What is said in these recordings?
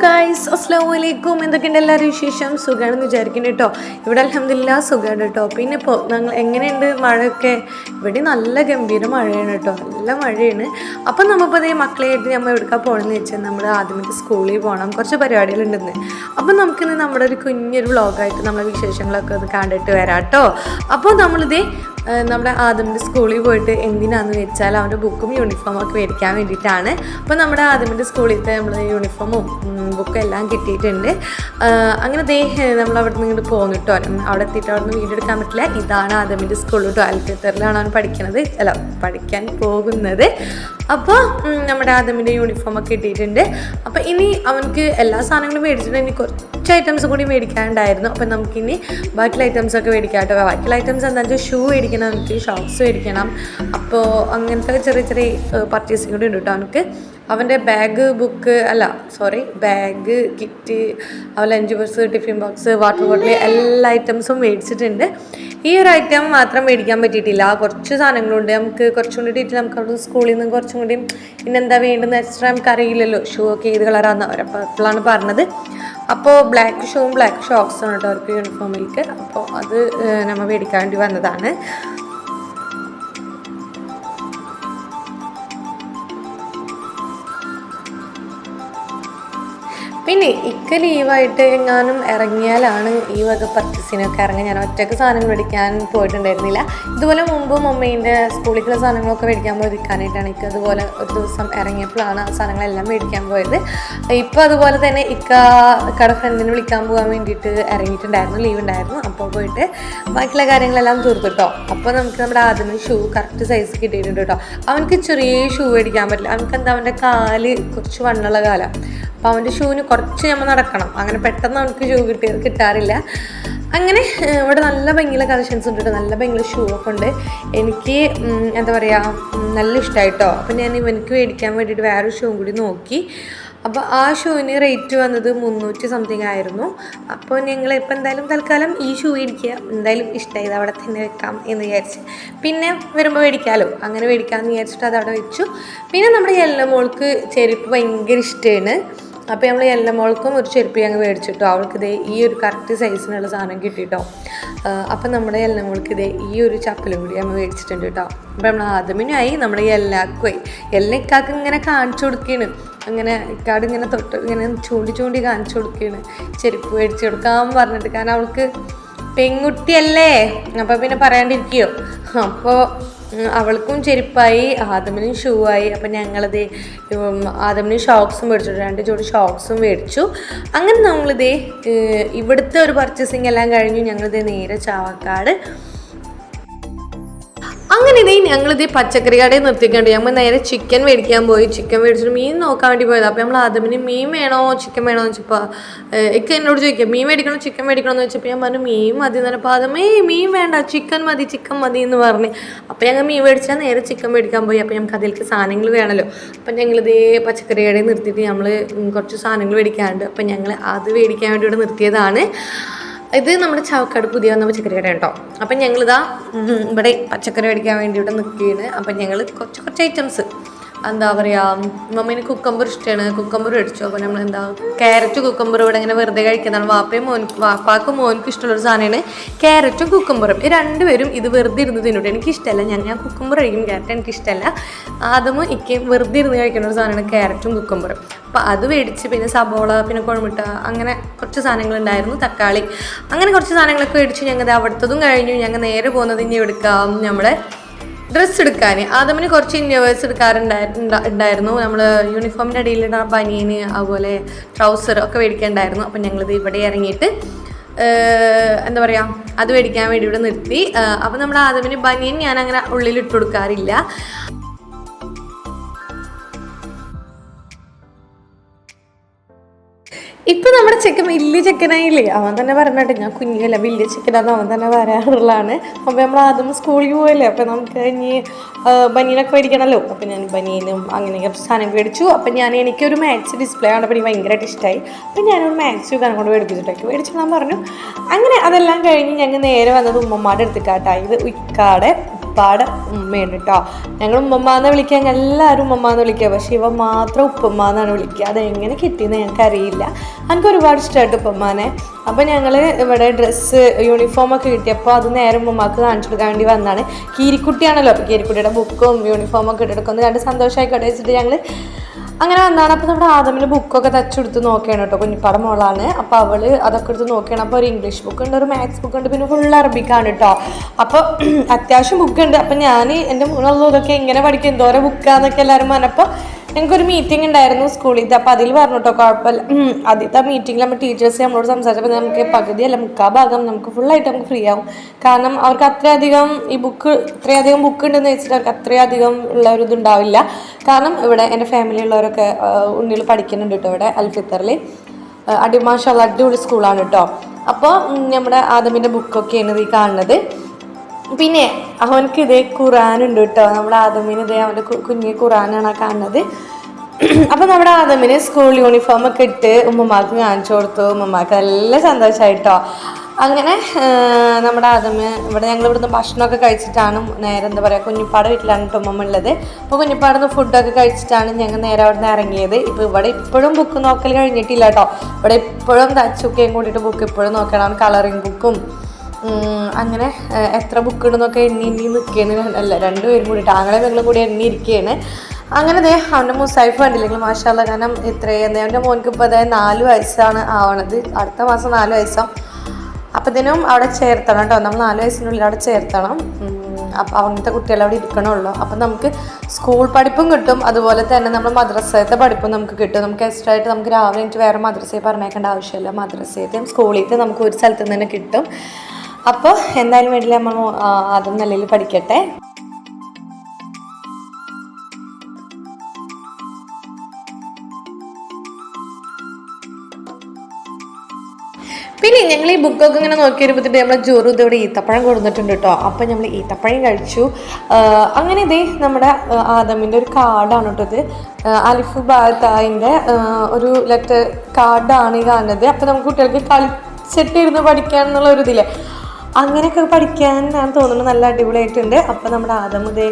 Guys അസ്സാം വലൈക്കും എന്തൊക്കെയുണ്ട് എല്ലാവരും വിശേഷം? സുഖമാണെന്ന് വിചാരിക്കുന്നു കേട്ടോ. ഇവിടെ അലഹമില്ല സുഖമാണ് കേട്ടോ. പിന്നെ ഇപ്പോൾ ഞങ്ങൾ എങ്ങനെയുണ്ട് മഴയൊക്കെ? ഇവിടെ നല്ല ഗംഭീര മഴയാണ് കേട്ടോ. നല്ല മഴയാണ്. അപ്പം നമ്മളിപ്പോൾ അതേ മക്കളെയായിട്ട് നമ്മൾ എവിടെക്കാ പോകണമെന്ന് വെച്ചാൽ നമ്മൾ ആദ്യമായിട്ട് സ്കൂളിൽ പോകണം കുറച്ച് പരിപാടികളുണ്ടെന്ന്. അപ്പം നമുക്കിന്ന് നമ്മുടെ ഒരു കുഞ്ഞൊരു വ്ളോഗായിട്ട് നമ്മളെ വിശേഷങ്ങളൊക്കെ ഒന്ന് കണ്ടിട്ട് വരാം കേട്ടോ. അപ്പോൾ നമ്മളിതേ നമ്മുടെ ആദമിന്റെ സ്കൂളിൽ പോയിട്ട് എന്തിനാന്ന് വെച്ചാൽ അവന്റെ ബുക്കും യൂണിഫോമും ഒക്കെ മേടിക്കാൻ വേണ്ടിയിട്ടാണ്. അപ്പോൾ നമ്മുടെ ആദമിന്റെ സ്കൂളിലത്തെ നമ്മൾ യൂണിഫോമും ബുക്കും എല്ലാം കിട്ടിയിട്ടുണ്ട്. അങ്ങനെ ദേ നമ്മൾ അവിടെ നിന്ന് ഇങ്ങോട്ട് പോകുന്നു കേട്ടോ അവിടെ എത്തിയിട്ട് അവിടെ നിന്ന് വീഡിയോ എടുക്കാൻ പറ്റില്ല. ഇതാണ് ആദമിന്റെ സ്കൂളിൽ ട്വൽത്ത് അൽഫിത്തറിലാണ് അവൻ പഠിക്കുന്നത് അല്ല പഠിക്കാൻ പോകുന്നത്. അപ്പോൾ നമ്മുടെ ആദമിന്റെ യൂണിഫോം ഒക്കെ കിട്ടിയിട്ടുണ്ട്. അപ്പോൾ ഇനി അവനക്ക് എല്ലാ സാധനങ്ങളും മേടിച്ചിട്ടുണ്ട് ഇനി കുറച്ച് ഐറ്റംസ് കൂടി മേടിക്കാനുണ്ടായിരുന്നു. അപ്പോൾ നമുക്കിനി ബാക്കിയുള്ള ഐറ്റംസ് ഒക്കെ മേടിക്കാം കേട്ടോ ബാക്കിയുള്ള ഐറ്റംസ് എന്താണെന്ന് വെച്ചാൽ ഷൂ മേടിക്കണം എനിക്ക് ഷോക്സ് മേടിക്കണം. അപ്പോൾ അങ്ങനത്തെ ചെറിയ ചെറിയ പർച്ചേസിങ് കൂടി ഉണ്ട് കേട്ടോ അവനക്ക് അവന്റെ ബാഗ് ബുക്ക് അല്ല സോറി ബാഗ് കിറ്റ് അവ lunch box tiffin box water bottle എല്ലാ ഐറ്റംസും മേടിച്ചിട്ടുണ്ട്. ഈ ഒരു ഐറ്റം മാത്രം മേടിക്കാൻ പറ്റിയിട്ടില്ല. കുറച്ച് സാധനങ്ങളുണ്ട് നമുക്ക് കുറച്ചും കൂടി ഡീറ്റെയിൽ നമുക്ക് അവിടെ സ്കൂളിൽ നിന്ന് കുറച്ചും കൂടി ഇന്നെന്താ വേണ്ടതെന്ന് എക്സ്ട്രാ നമുക്ക് അറിയില്ലല്ലോ. ഷൂ ഒക്കെ ഏത് കളറാന്ന് അവരപ്പോൾ പറഞ്ഞത്. അപ്പോൾ ബ്ലാക്ക് ഷൂവും ബ്ലാക്ക് ഷോക്സും കേട്ടോ അവർക്ക് യൂണിഫോമിലേക്ക് അപ്പോൾ അത് നമ്മൾ മേടിക്കാൻ വേണ്ടി വന്നതാണ്. പിന്നെ ഇക്ക ലീവായിട്ട് എങ്ങാനും ഇറങ്ങിയാലാണ് ഈ വക പർച്ചേസിനൊക്കെ ഇറങ്ങി ഞാൻ ഒറ്റയ്ക്ക് സാധനം മേടിക്കാൻ പോയിട്ടുണ്ടായിരുന്നില്ല. ഇതുപോലെ മുമ്പ് മമ്മീന്റെ സ്കൂളിലേക്കുള്ള സാധനങ്ങളൊക്കെ മേടിക്കാൻ പോയിരിക്കാനായിട്ടാണ് ഇക്ക അതുപോലെ ഒരു ദിവസം ഇറങ്ങിയപ്പോഴാണ് ആ സാധനങ്ങളെല്ലാം മേടിക്കാൻ പോയത്. ഇപ്പോൾ അതുപോലെ തന്നെ ഇക്ക കട ഫ്രണ്ടിനെ വിളിക്കാൻ പോകാൻ വേണ്ടിയിട്ട് ഇറങ്ങിയിട്ടുണ്ടായിരുന്നു ലീവ് ഉണ്ടായിരുന്നു. അപ്പോൾ പോയിട്ട് ബാക്കിയുള്ള കാര്യങ്ങളെല്ലാം തീർത്തു കേട്ടോ അപ്പോൾ നമുക്ക് നമ്മുടെ ആദ്യമേ ഷൂ കറക്റ്റ് സൈസ് കിട്ടിയിട്ടുണ്ട് കേട്ടോ അവനക്ക് ചെറിയ ഷൂ മേടിക്കാൻ പറ്റില്ല. അവനക്ക് എന്താ അവന്റെ കാൽ കുറച്ച് വണ്ണുള്ള കാലം. അപ്പോൾ അവന്റെ ഷൂവിന് കുറച്ച് നമ്മൾ നടക്കണം. അങ്ങനെ പെട്ടെന്ന് നമുക്ക് ഷൂ കിട്ടി കിട്ടാറില്ല. അങ്ങനെ ഇവിടെ നല്ല ഭംഗിയുള്ള കളക്ഷൻസ് ഉണ്ട് നല്ല ഭംഗിയുള്ള ഷൂ ഒക്കെ ഉണ്ട്. എനിക്ക് എന്താ പറയുക നല്ല ഇഷ്ടമായിട്ടോ അപ്പോൾ ഞാൻ ഇവനക്ക് മേടിക്കാൻ വേണ്ടിയിട്ട് വേറൊരു ഷൂ കൂടി നോക്കി. അപ്പോൾ ആ ഷൂവിന് റേറ്റ് വന്നത് മുന്നൂറ്റി സംതിങ് ആയിരുന്നു. അപ്പോൾ ഞങ്ങൾ ഇപ്പോൾ എന്തായാലും തൽക്കാലം ഈ ഷൂ മേടിക്കുക. എന്തായാലും ഇഷ്ടമായി ഇത് അവിടെ തന്നെ വെക്കാം എന്ന് വിചാരിച്ച്. പിന്നെ വരുമ്പോൾ മേടിക്കാമല്ലോ അങ്ങനെ മേടിക്കാമെന്ന് വിചാരിച്ചിട്ട് അത് അവിടെ വെച്ചു. പിന്നെ നമ്മുടെ എല്ലാം മോൾക്ക് ചെരുപ്പ് ഭയങ്കര ഇഷ്ടമാണ് അപ്പോൾ നമ്മൾ എല്ലമോൾക്കും ഒരു ചെരുപ്പ് ഞങ്ങൾ മേടിച്ചിട്ടോ? അവൾക്ക് ഇതേ ഈ ഒരു കറക്റ്റ് സൈസിനുള്ള സാധനം കിട്ടിയിട്ടോ അപ്പം നമ്മുടെ എല്ലമോൾക്ക് ഇതേ ഈ ഒരു ചപ്പലും കൂടി നമ്മൾ മേടിച്ചിട്ടുണ്ട് കേട്ടോ അപ്പം നമ്മൾ ആദ്യമിനായി നമ്മുടെ എല്ലാക്കുമായി എല്ലാ ഇക്കാക്ക് ഇങ്ങനെ കാണിച്ചു കൊടുക്കുകയാണ് അങ്ങനെ ഇക്കാട് ഇങ്ങനെ തൊട്ട് ഇങ്ങനെ ചൂണ്ടി ചൂണ്ടി കാണിച്ചു കൊടുക്കുകയാണ് ചെരുപ്പ് മേടിച്ചു കൊടുക്കാൻ പറഞ്ഞിട്ട്. കാരണം അവൾക്ക് പെൺകുട്ടിയല്ലേ? അപ്പോൾ പിന്നെ പറയാണ്ടിരിക്കുകയോ അപ്പോൾ അവൾക്കും ചെരുപ്പായി ആദമിനും ഷൂ ആയി അപ്പം ഞങ്ങളത് ആദമിന് ഷോക്സും മേടിച്ചു. രണ്ട് ജോഡി ഷോക്സും മേടിച്ചു. അങ്ങനെ നമ്മളിത് ഇവിടുത്തെ ഒരു പർച്ചേസിങ് എല്ലാം കഴിഞ്ഞു. ഞങ്ങളിത് നേരെ ചാവക്കാട് അങ്ങനെ ഇതേ ഞങ്ങളിത് പച്ചക്കറി കടയിൽ നിർത്തിക്കണ്ട് ഞങ്ങൾ നേരെ ചിക്കൻ മേടിക്കാൻ പോയി. ചിക്കൻ മേടിച്ചിട്ട് മീൻ നോക്കാൻ വേണ്ടി പോയത്. അപ്പോൾ നമ്മൾ ആദ്യമിന് മീൻ വേണോ ചിക്കൻ വേണോ എന്ന് വെച്ചപ്പോൾ ഇക്ക എന്നോട് ചോദിക്കുക മീൻ മേടിക്കണോ ചിക്കൻ മേടിക്കണോ? എന്ന് വെച്ചപ്പോൾ ഞാൻ പറഞ്ഞു മീൻ മതി. എന്ന് പറഞ്ഞപ്പോൾ ആദ്യമേ മീൻ വേണ്ട ചിക്കൻ മതി ചിക്കൻ മതി എന്ന് പറഞ്ഞ്. അപ്പോൾ ഞങ്ങൾ മീൻ മേടിച്ചാൽ നേരെ ചിക്കൻ മേടിക്കാൻ പോയി. അപ്പോൾ ഞങ്ങൾക്ക് അതിലേക്ക് സാധനങ്ങൾ വേണമല്ലോ അപ്പം ഞങ്ങളിതേ പച്ചക്കറി കടയിൽ നിർത്തിയിട്ട് നമ്മൾ കുറച്ച് സാധനങ്ങൾ മേടിക്കാറുണ്ട് അപ്പം ഞങ്ങൾ അത് മേടിക്കാൻ വേണ്ടി ഇവിടെ നിർത്തിയതാണ്. ഇത് നമ്മുടെ ചാവക്കാട് പുതിയ വന്ന പച്ചക്കറി കട കേട്ടോ അപ്പം ഞങ്ങളിതാ ഇവിടെ പച്ചക്കറി മേടിക്കാൻ വേണ്ടി ഇവിടെ നിൽക്കുകയാണ്. അപ്പം ഞങ്ങൾ കുറച്ച് കുറച്ച് ഐറ്റംസ് എന്താ പറയുക മമ്മീന് കുക്കമ്പർ ഇഷ്ടമാണ് കുക്കമ്പർ മേടിച്ചു. അപ്പോൾ നമ്മൾ എന്താ ക്യാരറ്റ് കുക്കമ്പർ ഇവിടെ ഇങ്ങനെ വെറുതെ കഴിക്കുന്നതാണ്. വാപ്പയും മോൻ വാപ്പാക്കും മോനക്കും ഇഷ്ടമുള്ളൊരു സാധനമാണ് ക്യാരറ്റും കുക്കമ്പറും ഈ രണ്ടുപേരും ഇത് വെറുതെ ഇരുന്ന് എനിക്ക് ഇഷ്ടമല്ല ഞാൻ ഞാൻ കുക്കമ്പർ കഴിക്കും. ക്യാരറ്റ് എനിക്ക് ഇഷ്ടമല്ല ആദ്യമോ എനിക്ക് വെറുതെ ഇരുന്ന് കഴിക്കുന്ന ഒരു സാധനമാണ് ക്യാരറ്റും കുക്കമ്പറും അപ്പോൾ അത് മേടിച്ച് പിന്നെ സബോള പിന്നെ കുഴമിട്ട അങ്ങനെ കുറച്ച് സാധനങ്ങളുണ്ടായിരുന്നു തക്കാളി. അങ്ങനെ കുറച്ച് സാധനങ്ങളൊക്കെ മേടിച്ച്. ഞങ്ങൾ അവിടുത്തതും കഴിഞ്ഞു. ഞങ്ങൾ നേരെ പോകുന്നത് ഇനി എടുക്കാം നമ്മുടെ ഡ്രസ്സ് എടുക്കാൻ ആദമിന് കുറച്ച് ഇന്നോവേഴ്സ് എടുക്കാറുണ്ടായിരുന്നു നമ്മൾ യൂണിഫോമിന്റെ അടിയിലിടുന്ന ബനിയന് അതുപോലെ ട്രൗസർ ഒക്കെ മേടിക്കാനുണ്ടായിരുന്നു അപ്പം ഞങ്ങളിത് ഇവിടെ ഇറങ്ങിയിട്ട് എന്താ പറയുക അത് മേടിക്കാൻ വേണ്ടി ഇവിടെ നിർത്തി. അപ്പം നമ്മൾ ആദമിന് ബനിയൻ ഞാൻ അങ്ങനെ ഉള്ളിൽ ഇട്ട് കൊടുക്കാറില്ല. ഇപ്പൊ നമ്മുടെ ചെക്കൻ വലിയ ചെക്കനായില്ലേ? അവൻ തന്നെ പറഞ്ഞിട്ട് ഞാൻ കുഞ്ഞല്ല വലിയ ചെക്കനാന്ന് അവൻ തന്നെ പറയാറുള്ളതാണ്. അപ്പൊ നമ്മൾ ആദ്യം സ്കൂളിൽ പോയല്ലേ അപ്പൊ നമുക്ക് ഇനി ബനിയനൊക്കെ മേടിക്കണമല്ലോ അപ്പൊ ഞാൻ ബനിയനും അങ്ങനെ കുറച്ച് സാധനം മേടിച്ചു. അപ്പൊ ഞാൻ എനിക്കൊരു മാത്സ് ഡിസ്പ്ലേ ആണ് അപ്പൊ എനിക്ക് ഭയങ്കരമായിട്ട് ഇഷ്ടമായി അപ്പൊ ഞാനൊരു മാത്സ് കാരണം കൊണ്ട് മേടിപ്പിച്ചിട്ടൊക്കെ മേടിച്ചോളാൻ പറഞ്ഞു അങ്ങനെ അതെല്ലാം കഴിഞ്ഞ് ഞങ്ങൾ നേരെ വന്നത് ഉമ്മമാരുടെ അടുത്തേക്കാട്ടാ. ഇത് ഇക്കാടെ ഉപ്പാടെ ഉമ്മയാണ് കേട്ടോ ഞങ്ങൾ ഉമ്മമ്മാന്ന് വിളിക്കാൻ എല്ലാവരും ഉമ്മമ്മാന്ന് വിളിക്കുക. പക്ഷേ ഇവ മാത്രം ഉപ്പമ്മാന്നാണ് വിളിക്കുക. അത് എങ്ങനെ കിട്ടിയെന്ന് ഞങ്ങൾക്ക് അറിയില്ല എനിക്ക് ഒരുപാട് ഇഷ്ടമായിട്ട് ഉപ്പമ്മാനെ? അപ്പോൾ ഞങ്ങൾ ഇവിടെ ഡ്രസ്സ് യൂണിഫോമൊക്കെ കിട്ടിയപ്പോൾ അത് നേരെ ഉമ്മമാക്ക് കാണിച്ചു കൊടുക്കാൻ വേണ്ടി വന്നതാണ്. കീരിക്കുട്ടിയാണല്ലോ അപ്പോൾ കീരിക്കുട്ടിയുടെ ബുക്കും യൂണിഫോമൊക്കെ ഇട്ടെടുക്കുന്നത് കണ്ട് സന്തോഷമായിക്കോട്ടെ വെച്ചിട്ട് ഞങ്ങൾ അങ്ങനെ വന്നാണ്. അപ്പോൾ നമ്മുടെ ആദമിന് ബുക്കൊക്കെ തച്ചെടുത്ത് നോക്കുകയാണ് കേട്ടോ കുഞ്ഞിപ്പാട മോളാണ്. അപ്പോൾ അവൾ അതൊക്കെ എടുത്ത് നോക്കുകയാണ് അപ്പോൾ ഒരു ഇംഗ്ലീഷ് ബുക്ക് ഉണ്ട് ഒരു മാത്സ് ബുക്ക് ഉണ്ട് പിന്നെ ഫുൾ അറബിക്കാണ് കേട്ടോ അപ്പോൾ അത്യാവശ്യം ബുക്ക് ഉണ്ട്. അപ്പോൾ ഞാൻ എന്റെ മുകളിലുള്ളതൊക്കെ എങ്ങനെ പഠിക്കും. എന്തോരം ബുക്കാന്നൊക്കെ എല്ലാവരും പറഞ്ഞപ്പോൾ ഞങ്ങൾക്കൊരു മീറ്റിംഗ് ഉണ്ടായിരുന്നു സ്കൂളിൽ. അപ്പോൾ അതിൽ പറഞ്ഞു കേട്ടോ കുഴപ്പമില്ല ആദ്യത്തെ മീറ്റിംഗിൽ നമ്മൾ ടീച്ചേഴ്സ് നമ്മളോട് സംസാരിച്ചപ്പോൾ നമുക്ക് പകുതി അല്ല മുക്കാ ഭാഗം നമുക്ക് ഫുള്ളായിട്ട് നമുക്ക് ഫ്രീ ആവും. കാരണം അവർക്ക് അത്രയധികം ഈ ബുക്ക് ഇത്രയധികം ബുക്ക് ഉണ്ടെന്ന് വെച്ചിട്ട് അവർക്ക് അത്രയധികം ഉള്ള ഒരു ഇതുണ്ടാവില്ല കാരണം ഇവിടെ എന്റെ ഫാമിലിയുള്ളവരൊക്കെ ഉണ്ണിൽ പഠിക്കുന്നുണ്ട് കേട്ടോ ഇവിടെ അൽഫിത്തറിൽ അടിമാഷ അടിപൊളി സ്കൂളാണ് കേട്ടോ അപ്പോൾ നമ്മുടെ ആദമിന്റെ ബുക്കൊക്കെയാണ് ഈ കാണുന്നത്. പിന്നെ അവനക്ക് ഇതേ ഖുറാനുണ്ട് കേട്ടോ നമ്മുടെ ആദമിന് ഇതേ അവന്റെ കുഞ്ഞ് ഖുറാനാണ് കാണുന്നത്. അപ്പം നമ്മുടെ ആദമിന് സ്കൂൾ യൂണിഫോം ഒക്കെ ഇട്ട് ഉമ്മമാക്ക് കാണിച്ചു കൊടുത്തു. ഉമ്മമാക്ക് നല്ല സന്തോഷമായിട്ടോ അങ്ങനെ നമ്മുടെ ആദമ് ഇവിടെ ഞങ്ങൾ ഇവിടുന്ന് ഭക്ഷണമൊക്കെ കഴിച്ചിട്ടാണ് നേരെ എന്താ പറയുക കുഞ്ഞിപ്പാട് വീട്ടിലാണ് കേട്ടോ ഉമ്മ ഉള്ളത്. അപ്പോൾ കുഞ്ഞിപ്പാടുന്ന് ഫുഡൊക്കെ കഴിച്ചിട്ടാണ് ഞങ്ങൾ നേരെ അവിടെ നിന്ന് ഇറങ്ങിയത്. ഇപ്പോൾ ഇവിടെ ഇപ്പോഴും ബുക്ക് നോക്കൽ കഴിഞ്ഞിട്ടില്ല കേട്ടോ. ഇവിടെ ഇപ്പോഴും തച്ചുക്കയും കൂടിയിട്ട് ബുക്ക് ഇപ്പോഴും നോക്കണം. കളറിങ് ബുക്കും അങ്ങനെ എത്ര ബുക്ക് ഉണ്ടെന്നൊക്കെ എണ്ണി എണ്ണി നിൽക്കുകയാണ് അല്ല രണ്ടുപേരും കൂടിയിട്ട് ആങ്ങളെ ഞങ്ങളും കൂടി എണ്ണി ഇരിക്കുകയാണ് അങ്ങനെ ദേ അവന്റെ മുസൈഫ് കണ്ടില്ലെങ്കിൽ മാഷാല്ല കാരണം ഇത്രയും അവന്റെ മോൻക്ക് ഇപ്പോൾ അതായത് നാല് വയസ്സാണ് ആവണത്. അടുത്ത മാസം നാല് വയസ്സാണ് അപ്പത്തിനും അവിടെ ചേർത്തണം കേട്ടോ. നമ്മൾ നാല് വയസ്സിനുള്ളിൽ അവിടെ ചേർത്തണം. അപ്പം അങ്ങനത്തെ കുട്ടികൾ അവിടെ ഇരിക്കണമല്ലോ അപ്പം നമുക്ക് സ്കൂൾ പഠിപ്പും കിട്ടും. അതുപോലെ തന്നെ നമ്മൾ മദ്രസത്തെ പഠിപ്പും നമുക്ക് കിട്ടും. നമുക്ക് എക്സ്ട്രാ ആയിട്ട് നമുക്ക് രാവിലെ എനിക്ക് വേറെ മദ്രസയിൽ പറഞ്ഞേക്കേണ്ട ആവശ്യമില്ല. മദ്രസയത്തെയും സ്കൂളിലത്തെ നമുക്ക് ഒരു സ്ഥലത്ത് നിന്ന് തന്നെ കിട്ടും. അപ്പോൾ എന്തായാലും വീട്ടിൽ നമ്മൾ അതും നല്ല പഠിക്കട്ടെ. പിന്നെ ഞങ്ങൾ ഈ ബുക്കൊക്കെ ഇങ്ങനെ നോക്കി വരുമ്പോഴത്തേക്ക് നമ്മൾ ജോറു ഇതോടെ ഈത്തപ്പഴം കൊടുത്തിട്ടുണ്ട് കേട്ടോ അപ്പം നമ്മൾ ഈത്തപ്പഴം കഴിച്ചു. അങ്ങനെ ഇതേ നമ്മുടെ ആദമിന്റെ ഒരു കാർഡാണ് കേട്ടോ ഇത്. അലിഫ് ബാത്തായിന്റെ ഒരു ലെറ്റർ കാർഡാണ് ഈ കാണുന്നത്. അപ്പം നമുക്ക് കുട്ടികൾക്ക് കളിച്ചിട്ടിരുന്ന് പഠിക്കാൻ എന്നുള്ള ഒരു ഇതില്ലേ? അങ്ങനെയൊക്കെ പഠിക്കാൻ ഞാൻ തോന്നുന്നു നല്ല അടിപൊളിയായിട്ടുണ്ട്. അപ്പം നമ്മുടെ ആദമുദേ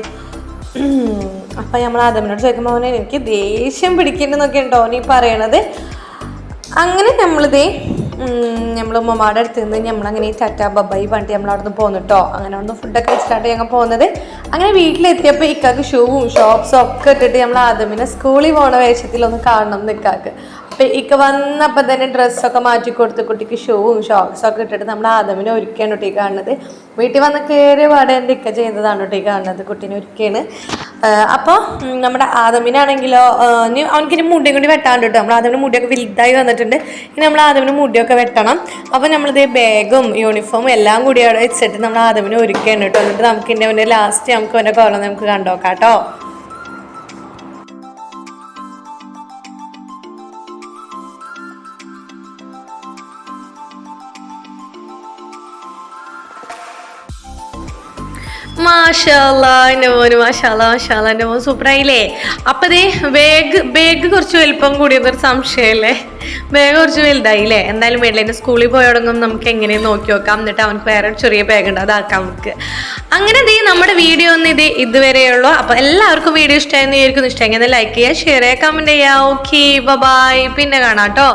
അപ്പം നമ്മൾ ആദമിനോട് ചോദിക്കുമ്പോൾ അവനെ എനിക്ക് ദേഷ്യം പിടിക്കുന്നുണ്ടെന്നൊക്കെ ഉണ്ടോ നീ പറയണത്. അങ്ങനെ നമ്മളിതേ നമ്മൾ ഉമ്മമാടെ അടുത്ത് നിന്ന് നമ്മളങ്ങനെ ഈ ടാറ്റ ബബായി പണ്ടി നമ്മൾ അവിടെ നിന്ന് പോന്നിട്ടോ അങ്ങനെ അവിടെ നിന്ന് ഫുഡൊക്കെ കഴിച്ചിട്ടാണ് ഞങ്ങൾ പോകുന്നത്. അങ്ങനെ വീട്ടിലെത്തിയപ്പോൾ ഇക്കാക്ക് ഷൂവും ഷോപ്സും ഒക്കെ ഇട്ടിട്ട് നമ്മൾ ആദമിനെ സ്കൂളിൽ പോണ വേഷത്തിൽ ഒന്ന് കാണണം നിൽക്കാക്ക് അപ്പം ഇക്ക വന്നപ്പോൾ തന്നെ ഡ്രസ്സൊക്കെ മാറ്റി കൊടുത്ത് കുട്ടിക്ക് ഷൂവും ഒക്കെ ഇട്ടിട്ട് നമ്മൾ ആദമിനെ ഒരുക്കാണ് കുട്ടി കാണുന്നത്. വീട്ടിൽ വന്ന് കയറിയ പാടെ എന്റെ ഇക്ക ചെയ്തതാണ് കുട്ടി കാണുന്നത് കുട്ടീനെ ഒരുക്കാണ് അപ്പോൾ നമ്മുടെ ആദമിനാണെങ്കിലോ ഇനി മുടി കൂടി വെട്ടാണ്ട് കേട്ടോ. നമ്മൾ ആദമിന് മുടിയൊക്കെ വലുതായി വന്നിട്ടുണ്ട്. ഇനി നമ്മൾ ആദമിന് മുടിയൊക്കെ വെട്ടണം. അപ്പോൾ നമ്മളിത് ബാഗും യൂണിഫോമും എല്ലാം കൂടി അവിടെ വെച്ചിട്ട് നമ്മൾ ആദമിനെ ഒരുക്കുകയാണ് കേട്ടോ. എന്നിട്ട് നമുക്ക് ഇനി അവന്റെ ലാസ്റ്റ് നമുക്ക് അവന്റെ കോലം നമുക്ക് കണ്ടോക്കാം കേട്ടോ. മാഷാല്ല എന്റെ മോന് മാഷാല്ല മാഷാല്ല എന്റെ മോൻ സൂപ്പറായില്ലേ? അപ്പം ദേ ബാഗ് ബാഗ് കുറച്ച് വലിപ്പം കൂടിയതൊരു സംശയമല്ലേ ബാഗ് കുറച്ച് വലുതായില്ലേ? എന്തായാലും വേണ്ടില്ല എന്റെ സ്കൂളിൽ പോയി നമുക്ക് എങ്ങനെയും നോക്കി നോക്കാം. എന്നിട്ട് അവനക്ക് വേറെ ചെറിയ ബാഗ് ഉണ്ട് അതാക്കാം നമുക്ക് അങ്ങനെ ദേ നമ്മുടെ വീഡിയോ ഒന്ന് ഇത് ഇതുവരെയുള്ളൂ അപ്പോൾ എല്ലാവർക്കും വീഡിയോ ഇഷ്ടമായിരുന്നു വിചാരിക്കുന്നു. ഇഷ്ടമെങ്കിൽ ലൈക്ക് ചെയ്യുക ഷെയർ ചെയ്യുക കമന്റ് ചെയ്യുക. ഓക്കെ ബൈ പിന്നെ കാണാം കേട്ടോ.